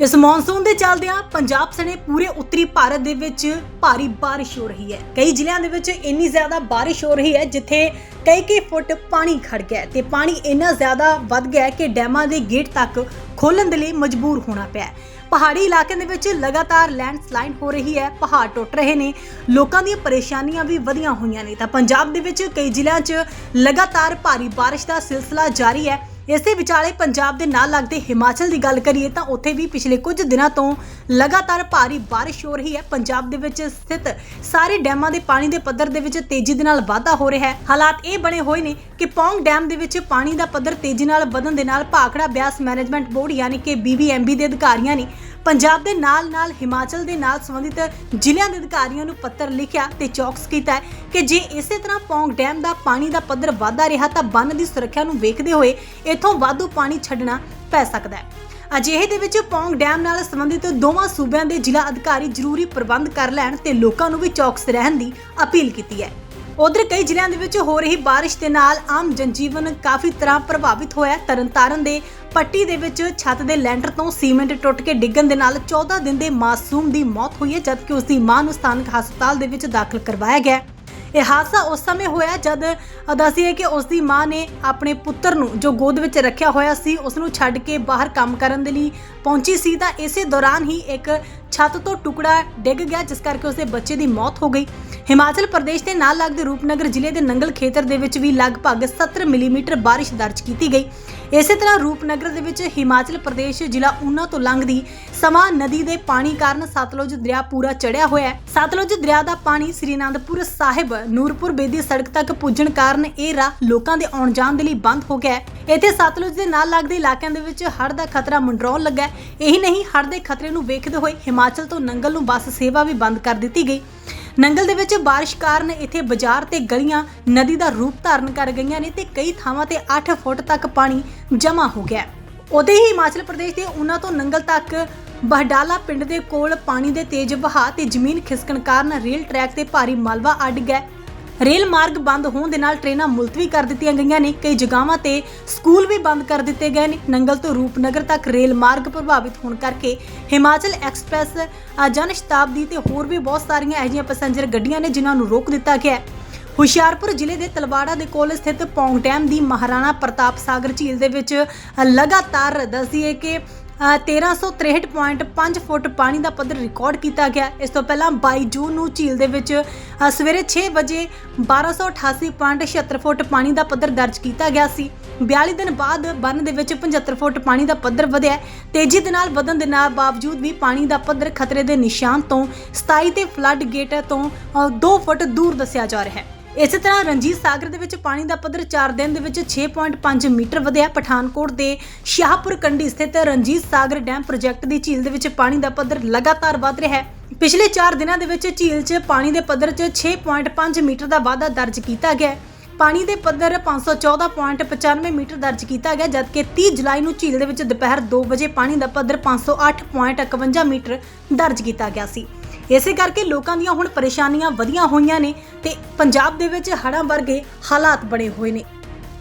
ਇਸ ਮੌਨਸੂਨ ਦੇ ਚੱਲਦਿਆਂ ਪੰਜਾਬ ਸਣੇ ਪੂਰੇ ਉੱਤਰੀ ਭਾਰਤ ਦੇ ਵਿੱਚ ਭਾਰੀ ਬਾਰਿਸ਼ ਹੋ ਰਹੀ ਹੈ। ਕਈ ਜ਼ਿਲ੍ਹਿਆਂ ਦੇ ਵਿੱਚ ਇੰਨੀ ਜ਼ਿਆਦਾ ਬਾਰਿਸ਼ ਹੋ ਰਹੀ ਹੈ ਜਿੱਥੇ ਕਈ ਕਈ ਫੁੱਟ ਪਾਣੀ ਖੜ ਗਿਆ ਹੈ ਤੇ ਪਾਣੀ ਇੰਨਾ ਜ਼ਿਆਦਾ ਵੱਧ ਗਿਆ ਕਿ ਡੈਮਾਂ ਦੇ ਗੇਟ ਤੱਕ ਖੋਲਣ ਦੇ ਲਈ ਮਜਬੂਰ ਹੋਣਾ ਪਿਆ ਪਹਾੜੀ ਇਲਾਕਿਆਂ ਦੇ ਵਿੱਚ ਲਗਾਤਾਰ ਲੈਂਡਸਲਾਈਡ ਹੋ ਰਹੀ ਹੈ, ਪਹਾੜ ਟੁੱਟ ਰਹੇ ਨੇ, ਲੋਕਾਂ ਦੀਆਂ ਪਰੇਸ਼ਾਨੀਆਂ ਵੀ ਵਧੀਆਂ ਹੋਈਆਂ ਨੇ। ਤਾਂ ਪੰਜਾਬ ਦੇ ਵਿੱਚ ਕਈ ਜ਼ਿਲ੍ਹਿਆਂ 'ਚ ਲਗਾਤਾਰ ਭਾਰੀ ਬਾਰਿਸ਼ ਦਾ ਸਿਲਸਿਲਾ ਜਾਰੀ ਹੈ। ਇਸੇ ਵਿਚਾਲੇ ਪੰਜਾਬ ਦੇ ਨਾਲ ਲੱਗਦੇ ਹਿਮਾਚਲ ਦੀ ਗੱਲ ਕਰੀਏ ਤਾਂ ਉੱਥੇ ਵੀ ਪਿਛਲੇ ਕੁਝ ਦਿਨਾਂ ਤੋਂ ਲਗਾਤਾਰ ਭਾਰੀ ਬਾਰਿਸ਼ ਹੋ ਰਹੀ ਹੈ। ਪੰਜਾਬ ਦੇ ਵਿੱਚ ਸਥਿਤ ਸਾਰੇ ਡੈਮਾਂ ਦੇ ਪਾਣੀ ਦੇ ਪੱਧਰ ਦੇ ਵਿੱਚ ਤੇਜ਼ੀ ਦੇ ਨਾਲ ਵਾਧਾ ਹੋ ਰਿਹਾ ਹੈ। ਹਾਲਾਤ ਇਹ ਬਣੇ ਹੋਏ ਨੇ ਕਿ ਪੌਂਗ ਡੈਮ ਦੇ ਵਿੱਚ ਪਾਣੀ ਦਾ ਪੱਧਰ ਤੇਜ਼ੀ ਨਾਲ ਵਧਣ ਦੇ ਨਾਲ ਭਾਖੜਾ ਬਿਆਸ ਮੈਨੇਜਮੈਂਟ ਬੋਰਡ ਯਾਨੀ ਕਿ ਬੀਬੀਐਮਬੀ ਦੇ ਅਧਿਕਾਰੀਆਂ ਨੇ ਪੰਜਾਬ ਦੇ ਨਾਲ-ਨਾਲ ਹਿਮਾਚਲ ਦੇ ਨਾਲ ਸੰਬੰਧਿਤ ਜ਼ਿਲ੍ਹਿਆਂ ਦੇ ਅਧਿਕਾਰੀਆਂ ਨੂੰ ਪੱਤਰ ਲਿਖਿਆ ਤੇ ਚੌਕਸ ਕੀਤਾ ਹੈ ਕਿ ਜੇ ਇਸੇ ਤਰ੍ਹਾਂ ਪੌਂਗ ਡੈਮ ਦਾ ਪਾਣੀ ਦਾ ਪੱਧਰ ਵਧਦਾ ਰਿਹਾ ਤਾਂ ਬੰਨ ਦੀ ਸੁਰੱਖਿਆ ਨੂੰ ਵੇਖਦੇ ਹੋਏ ਇੱਥੋਂ ਵਾਧੂ ਪਾਣੀ ਛੱਡਣਾ ਪੈ ਸਕਦਾ ਹੈ। ਅਜਿਹੇ ਦੇ ਵਿੱਚ ਪੌਂਗ ਡੈਮ ਨਾਲ ਸੰਬੰਧਿਤ ਦੋਵਾਂ ਸੂਬਿਆਂ ਦੇ ਜ਼ਿਲ੍ਹਾ ਅਧਿਕਾਰੀ ਜ਼ਰੂਰੀ ਪ੍ਰਬੰਧ ਕਰ ਲੈਣ ਤੇ ਲੋਕਾਂ ਨੂੰ ਵੀ ਚੌਕਸ ਰਹਿਣ ਦੀ ਅਪੀਲ ਕੀਤੀ ਹੈ। ਉਧਰ ਕਈ ਜ਼ਿਲ੍ਹਿਆਂ ਦੇ ਵਿੱਚ ਹੋ ਰਹੀ ਬਾਰਿਸ਼ ਦੇ ਨਾਲ ਆਮ ਜਨਜੀਵਨ ਕਾਫੀ ਤਰ੍ਹਾਂ ਪ੍ਰਭਾਵਿਤ ਹੋਇਆ ਹੈ। ਤਰਨਤਾਰਨ ਦੇ ਪੱਟੀ ਦੇ ਵਿੱਚ ਛੱਤ ਦੇ ਲੈਂਟਰ ਤੋਂ ਸੀਮੈਂਟ ਟੁੱਟ ਕੇ ਡਿੱਗਣ ਦੇ ਨਾਲ 14 ਦਿਨ ਦੇ ਮਾਸੂਮ ਦੀ ਮੌਤ ਹੋਈ ਹੈ, ਜਦਕਿ ਉਸ ਦੀ ਮਾਂ ਨੂੰ ਸਥਾਨਕ ਹਸਪਤਾਲ ਦੇ ਵਿੱਚ ਦਾਖਲ ਕਰਵਾਇਆ ਗਿਆ ਇਹ ਹਾਦਸਾ ਉਸ ਸਮੇਂ ਹੋਇਆ ਜਦ ਦੱਸੀਏ ਕਿ ਉਸ ਦੀ ਮਾਂ ਨੇ ਆਪਣੇ ਪੁੱਤਰ ਨੂੰ ਜੋ ਗੋਦ ਵਿੱਚ ਰੱਖਿਆ ਹੋਇਆ ਸੀ, ਉਸ ਨੂੰ ਛੱਡ ਕੇ ਬਾਹਰ ਕੰਮ ਕਰਨ ਦੇ ਲਈ ਪਹੁੰਚੀ ਸੀ। ਤਾਂ ਇਸੇ ਦੌਰਾਨ ਹੀ ਇੱਕ ਛੱਤ ਤੋਂ ਟੁਕੜਾ ਡਿੱਗ ਗਿਆ, ਜਿਸ ਕਰਕੇ ਉਸਦੇ ਬੱਚੇ ਦੀ ਮੌਤ ਹੋ ਗਈ। ਹਿਮਾਚਲ ਪ੍ਰਦੇਸ਼ ਦੇ ਨਾਲ ਲੱਗਦੇ ਰੂਪਨਗਰ ਜ਼ਿਲ੍ਹੇ ਦੇ ਨੰਗਲ ਖੇਤਰ ਦੇ ਵਿੱਚ ਵੀ ਲਗਭਗ 70 ਮਿਲੀਮੀਟਰ ਬਾਰਿਸ਼ ਦਰਜ ਕੀਤੀ ਗਈ। ਇਸੇ ਤਰ੍ਹਾਂ ਰੂਪਨਗਰ ਦੇ ਵਿੱਚ ਹਿਮਾਚਲ ਪ੍ਰਦੇਸ਼ ਜ਼ਿਲ੍ਹਾ ਊਨਾ ਤੋਂ ਲੰਘਦੀ ਸਮਾ ਨਦੀ ਦੇ ਪਾਣੀ ਕਾਰਨ ਸਤਲੁਜ ਦਰਿਆ ਪੂਰਾ ਚੜਿਆ ਹੋਇਆ ਹੈ। ਸਤਲੁਜ ਦਰਿਆ ਦਾ ਪਾਣੀ ਸ੍ਰੀ ਅਨੰਦਪੁਰ ਸਾਹਿਬ, ਨੂਰਪੁਰ ਬੇਦੀ ਸੜਕ ਤੱਕ ਪੁੱਜਣ ਕਾਰਨ ਇਹ ਰਾਹ ਲੋਕਾਂ ਦੇ ਆਉਣ ਜਾਣ ਦੇ ਲਈ ਬੰਦ ਹੋ ਗਿਆ ਹੈ। ਇੱਥੇ ਸਤਲੁਜ ਦੇ ਨਾਲ ਲੱਗਦੇ ਇਲਾਕਿਆਂ ਦੇ ਵਿੱਚ ਹੜ੍ਹ ਦਾ ਖਤਰਾ ਮੰਡਰਾਉਣ ਲੱਗਾ ਹੈ। ਇਹੀ ਨਹੀਂ, ਹੜ੍ਹ ਦੇ ਖਤਰੇ ਨੂੰ ਵੇਖਦੇ ਹੋਏ ਹਿਮਾਚਲ ਤੋਂ ਨੰਗਲ ਨੂੰ ਬੱਸ ਸੇਵਾ ਵੀ ਬੰਦ ਕਰ ਦਿੱਤੀ ਗਈ। ਨੰਗਲ ਦੇ ਵਿੱਚ ਬਾਰਿਸ਼ ਕਾਰਨ ਇੱਥੇ ਬਾਜ਼ਾਰ ਤੇ ਗਲੀਆਂ, ਨਦੀ ਦਾ ਰੂਪ ਧਾਰਨ ਕਰ ਗਈਆਂ ਨੇ ਤੇ ਕਈ ਥਾਵਾਂ ਤੇ 8 ਫੁੱਟ ਤੱਕ ਪਾਣੀ ਜਮ੍ਹਾਂ ਹੋ ਗਿਆ ਹੈ। ਉਦੇ ਹੀ ਹਿਮਾਚਲ ਪ੍ਰਦੇਸ਼ ਦੇ ਉਨਾ ਤੋਂ ਨੰਗਲ ਤੱਕ ਬਹਡਾਲਾ ਪਿੰਡ ਦੇ ਕੋਲ ਪਾਣੀ ਦੇ ਤੇਜ਼ ਵਹਾਅ ਤੇ ਜ਼ਮੀਨ ਖਿਸਕਣ ਕਾਰਨ ਰੇਲ ਟਰੈਕ ਤੇ ਭਾਰੀ ਮਲਬਾ ਅੱਡ ਗਿਆ ਰੇਲ ਮਾਰਗ ਬੰਦ ਹੋਣ ਦੇ ਨਾਲ ਟ੍ਰੇਨਾਂ ਮੁਲਤਵੀ ਕਰ ਦਿੱਤੀਆਂ ਗਈਆਂ ਨੇ। ਕਈ ਜਗ੍ਹਾਵਾਂ ਤੇ ਸਕੂਲ ਵੀ ਬੰਦ ਕਰ ਦਿੱਤੇ ਗਏ ਨੇ। ਨੰਗਲ ਤੋਂ ਰੂਪਨਗਰ ਤੱਕ ਰੇਲ ਮਾਰਗ ਪ੍ਰਭਾਵਿਤ ਹੋਣ ਕਰਕੇ ਹਿਮਾਚਲ ਐਕਸਪ੍ਰੈਸ ਜਨ ਸ਼ਤਾਬਦੀ ਤੇ ਹੋਰ ਵੀ ਬਹੁਤ ਸਾਰੀਆਂ ਅਜਿਹੀਆਂ ਪੈਸੇਂਜਰ ਗੱਡੀਆਂ ਨੇ ਜਿਨ੍ਹਾਂ ਨੂੰ ਰੋਕ ਦਿੱਤਾ ਗਿਆ ਹੈ। ਹੁਸ਼ਿਆਰਪੁਰ ਜ਼ਿਲ੍ਹੇ ਦੇ ਤਲਵਾੜਾ ਦੇ ਕੋਲ ਸਥਿਤ ਪੌਂਗ ਡੈਮ ਦੀ ਮਹਾਰਾਣਾ ਪ੍ਰਤਾਪ ਸਾਗਰ ਝੀਲ ਦੇ ਵਿੱਚ ਅ, ਲਗਾਤਾਰ ਦੱਸੀਏ ਕਿ 1363.5 ਫੁੱਟ ਪਾਣੀ ਦਾ ਪੱਧਰ ਰਿਕਾਰਡ ਕੀਤਾ ਗਿਆ। ਇਸ ਤੋਂ ਪਹਿਲਾਂ 22 ਜੂਨ ਨੂੰ ਝੀਲ ਦੇ ਵਿੱਚ ਸਵੇਰੇ 6 ਵਜੇ 1288.76 ਫੁੱਟ ਪਾਣੀ ਦਾ ਪੱਧਰ ਦਰਜ ਕੀਤਾ ਗਿਆ ਸੀ। 42 ਦਿਨ ਬਾਅਦ ਬੰਨ ਦੇ ਵਿੱਚ 75 ਫੁੱਟ ਪਾਣੀ ਦਾ ਪੱਧਰ ਵਧਿਆ। ਤੇਜ਼ੀ ਦੇ ਨਾਲ ਵਧਣ ਦੇ ਨਾਲ ਬਾਵਜੂਦ ਵੀ ਪਾਣੀ ਦਾ ਪੱਧਰ ਖਤਰੇ ਦੇ ਨਿਸ਼ਾਨ ਤੋਂ 27 ਤੇ ਫਲੱਡ ਗੇਟ ਤੋਂ 2 ਫੁੱਟ ਦੂਰ ਦੱਸਿਆ ਜਾ ਰਿਹਾ ਹੈ। ਇਸੇ ਤਰ੍ਹਾਂ ਰਣਜੀਤ ਸਾਗਰ ਦੇ ਵਿੱਚ ਪਾਣੀ ਦਾ ਪੱਧਰ 4 ਦਿਨ ਦੇ ਵਿੱਚ 6.5 ਮੀਟਰ ਵਧਿਆ। ਪਠਾਨਕੋਟ ਦੇ ਸ਼ਾਹਪੁਰ ਕੰਡੀ ਸਥਿਤ ਰਣਜੀਤ ਸਾਗਰ ਡੈਮ ਪ੍ਰੋਜੈਕਟ ਦੀ ਝੀਲ ਦੇ ਵਿੱਚ ਪਾਣੀ ਦਾ ਪੱਧਰ ਲਗਾਤਾਰ ਵਧ ਰਿਹਾ ਹੈ। ਪਿਛਲੇ 4 ਦਿਨਾਂ ਦੇ ਵਿੱਚ ਝੀਲ 'ਚ ਪਾਣੀ ਦੇ ਪੱਧਰ 'ਚ 6.5 ਮੀਟਰ ਦਾ ਵਾਧਾ ਦਰਜ ਕੀਤਾ ਗਿਆ ਪਾਣੀ ਦੇ ਪੱਧਰ 514.95 ਮੀਟਰ ਦਰਜ ਕੀਤਾ ਗਿਆ, ਜਦਕਿ 30 ਜੁਲਾਈ ਨੂੰ ਝੀਲ ਦੇ ਵਿੱਚ ਦੁਪਹਿਰ 2 ਵਜੇ ਪਾਣੀ ਦਾ ਪੱਧਰ 508.51 ਮੀਟਰ ਦਰਜ ਕੀਤਾ ਗਿਆ ਸੀ। ਇਸੇ ਕਰਕੇ ਲੋਕਾਂ ਦੀਆਂ ਹੁਣ ਪਰੇਸ਼ਾਨੀਆਂ ਵਧੀਆਂ ਹੋਈਆਂ ਨੇ ਤੇ ਪੰਜਾਬ ਦੇ ਵਿੱਚ ਹੜ੍ਹਾਂ ਵਰਗੇ ਹਾਲਾਤ ਬਣੇ ਹੋਏ ਨੇ।